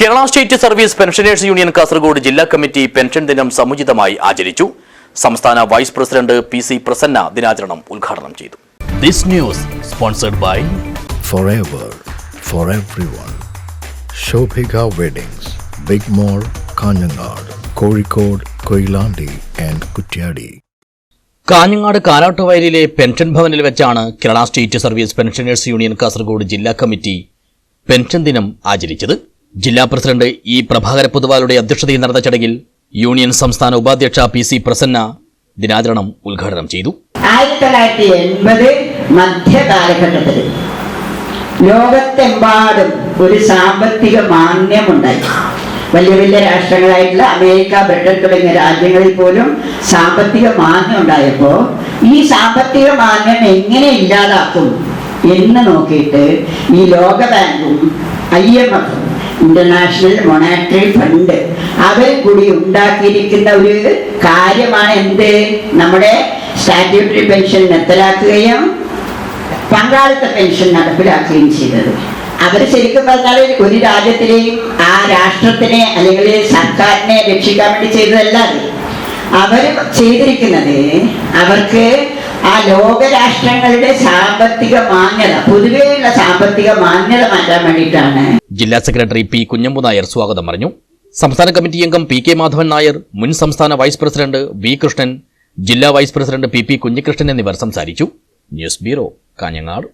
Kerala state service pensioners union Kasaragod ജില്ലാ committee pension ദിനം സമുചിതമായി ആചരിച്ചു. സംസ്ഥാന vice president P C Prasanna ദിനാചരണം ഉദ്ഘാടനം ചെയ്തു. This news sponsored by. Kanhangad കാലാട്ടുവയലിലെ pension ഭവനിൽ വെച്ചാണ് Kerala state service pensioners union Kasaragod ജില്ലാ കമ്മിറ്റി പെൻഷൻ ദിനം ആചരിച്ചത്. ജില്ലാ പ്രസിഡന്റ് ഇ പ്രഭാകര പൊതുവാളുടെ അധ്യക്ഷതയിൽ നടന്ന ചടങ്ങിൽ യൂണിയൻ സംസ്ഥാന ഉപാധ്യക്ഷ പി സി പ്രസന്ന ദിനാചരണം ഉദ്ഘാടനം ചെയ്തു. ആയിരത്തി തൊള്ളായിരത്തി ലോകത്തെമ്പാടും ഒരു സാമ്പത്തിക മാന്യമുണ്ടായി വലിയ വലിയ രാഷ്ട്രങ്ങളായിട്ടുള്ള അമേരിക്ക ബ്രിട്ടൻ തുടങ്ങിയ രാജ്യങ്ങളിൽ പോലും സാമ്പത്തിക മാന്യം ഉണ്ടായപ്പോൾ ഈ സാമ്പത്തിക മാന്യം എങ്ങനെ ഇല്ലാതാക്കും എന്ന് നോക്കിയിട്ട് ഈ ലോക ബാങ്കും ഐ എം എഫും ഇന്റർനാഷണൽ മൊണാറ്ററി ഫണ്ട് അവർ കൂടി ഉണ്ടാക്കിയിരിക്കുന്ന ഒരു കാര്യമാണ് എന്ത്? നമ്മുടെ സ്റ്റാറ്റ്യൂട്ടറി പെൻഷൻ നിർത്തലാക്കുകയും പങ്കാളിത്ത പെൻഷൻ നടപ്പിലാക്കുകയും ചെയ്തത് അവർ ശരിക്കും പറഞ്ഞാൽ ഒരു രാജ്യത്തിലെയും ആ രാഷ്ട്രത്തിനെ അല്ലെങ്കിൽ സർക്കാരിനെ രക്ഷിക്കാൻ വേണ്ടി ചെയ്തതല്ലാതെ അവർ ചെയ്തിരിക്കുന്നത് അവർക്ക് ആ ലോകരാഷ്ട്രങ്ങളുടെ സാമ്പത്തിക മാന്യത പൊതുവെയുള്ള സാമ്പത്തിക മാന്യത മാറ്റാൻ വേണ്ടിയിട്ടാണ്. ജില്ലാ സെക്രട്ടറി പി കുഞ്ഞമ്പു നായർ സ്വാഗതം പറഞ്ഞു. സംസ്ഥാന കമ്മിറ്റി അംഗം പി കെ മാധവൻ നായർ മുൻ സംസ്ഥാന വൈസ് പ്രസിഡന്റ് വി കൃഷ്ണൻ ജില്ലാ vice president P P Kunhikrishnan എന്നിവർ സംസാരിച്ചു. News bureau Kanhangad.